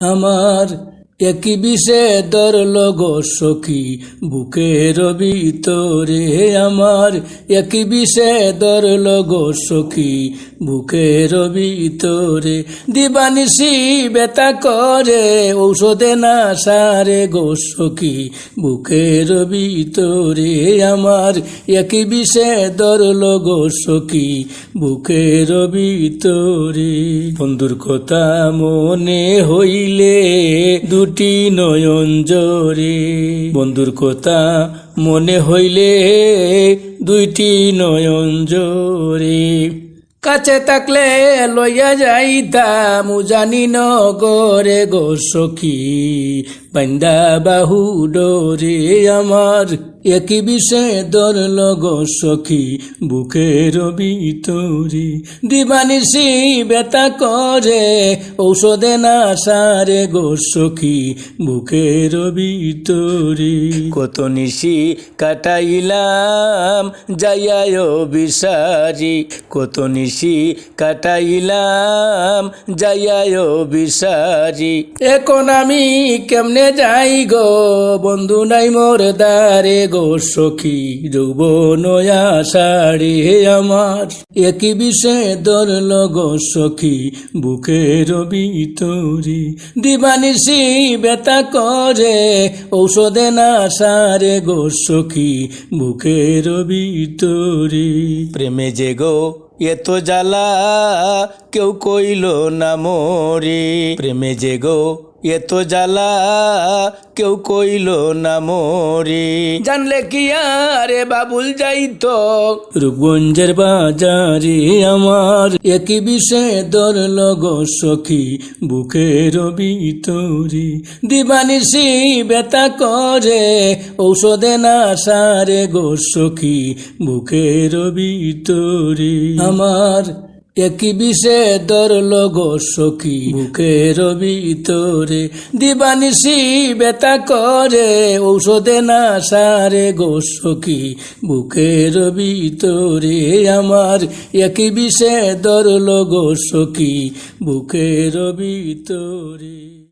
আমার একই বিষে ধরল গো সখী, বুকের ভিতরে আমার একই বিষে ধরল গো সখী, বুকের ভিতরে দিবানিসি বেতা করে, ঔষধে না সারে গো সখী, বুকের ভিতরে আমার একই বিষে ধরল গো সখী, বুকের ভিতরে। বন্ধুর কথা মনে হইলে দুটি নয়ন জোরে। বন্ধুর কথা মনে হইলে দুইটি নয়ন জোরে। কাছে থাকলে লইয়া যাইতাম, জানি নগরে গো সখী। পান্ডা বাহু ডোরে আমার একই বিষে ধরল গো সখী বুকের ভিতরে। দিবানিসি বেতা করে ঔষধে না সারে গো সখী বুকের ভিতরে। কত নিশি কাটাইলাম যাইয়ায় বিসারি কত নিশি কাটাইলাম যাইয়ায় বিসারি এখন আমি কেমনে যাই গো, বন্ধু নাই মোর দারে গো, সখী যৌব নয়া সাড়ে আমার। একই বিষে ধরল গো, সখী বুকের ভিতরে। দিবানিসি বেতা করে, ঔষধে না সারে গো, সখী বুকের ভিতরে। প্রেমে যে গো এত জ্বালা কেউ কইল না মোরে। প্রেমে যে গো এত জ্বালা কেউ কইল না মোরে। জানলে কি আরে বাবুল যাইতো? রূপগঞ্জের বাজারে আমার, একই বিষে ধরল গো সখী, বুকের ভিতরে। দিবানিসি বেতা করে, ঔষধে না সারে গো সখী, বুকের ভিতরে। আমার একই বিষে ধরল গো সখী বুকের ভিতরে। দিবানিসি বেতা করে, ঔষধে না সারে গো সখী বুকের ভিতরে। আমার একই বিষে ধরল গো সখী বুকের ভিতরে।